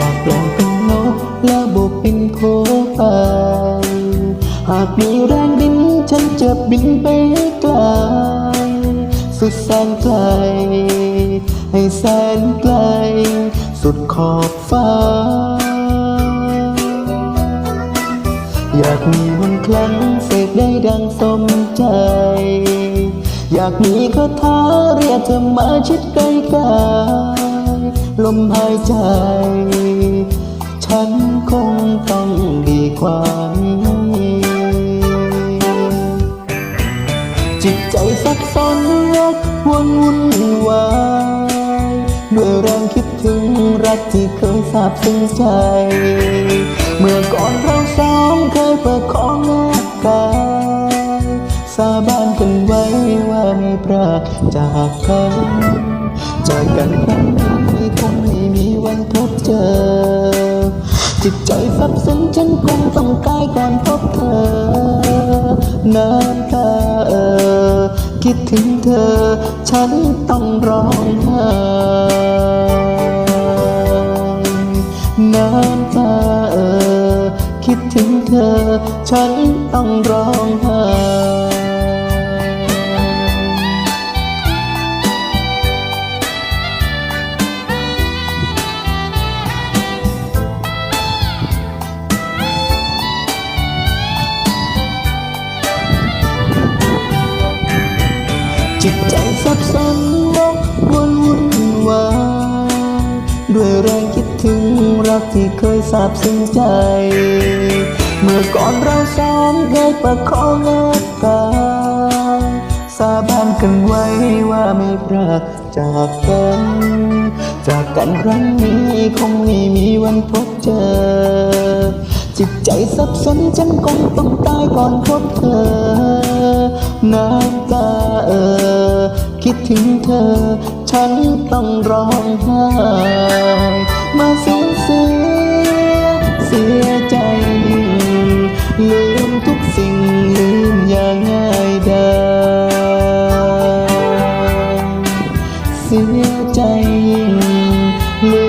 อยากลองเป็นนกแล้วบุกเป็นโคไป หากมีแรงบินฉันจะบินไปไกล สุดแสนไกล ให้แสนไกล สุดขอบฟ้า อยากมีมนครั้งเสกได้ดังสมใจ อยากมีคาถาเรียกเธอมาชิดใกล้กาย ลมหายใจ ฉันคงต้องดีกว่านี้จิตใจสับสนรักวนวุ่นวายด้วยแรงคิดถึงรักที่เคยสาบซึ้งใจ เมื่อก่อนเราสองเคยเปิดของแลกกายสาบานกันไว้ว่าไม่พรากจากกันจากกันครั้ง คงไม่มีวันพบเจอ จิตใจสับสนฉันคงต้องตายก่อนพบเธอ น้ำตาเออ คิดถึงเธอ ฉันต้องร้องไห้น้ำตาเออ คิดถึงเธอ ฉันต้องร้องไห้ จิตใจสับสนวกวนวุ่นวายด้วยแรงคิดถึงรักที่เคยสาบซึ้งใจ เมื่อก่อนเราสองเคยประคองแลกกายสาบานกันไว้ว่าไม่พรากจากกัน จากกันครั้งนี้คงไม่มีวันพบเจอ จิตใจสับสนฉันคงต้องตายก่อนพบเธอ น้ำตาเออ คิดถึงเธอ ฉันต้องร้องไห้มาสูญเสียเสียใจยิ่งลืมทุกสิ่งลืมอย่างง่ายดายเสียใจยิ่งลื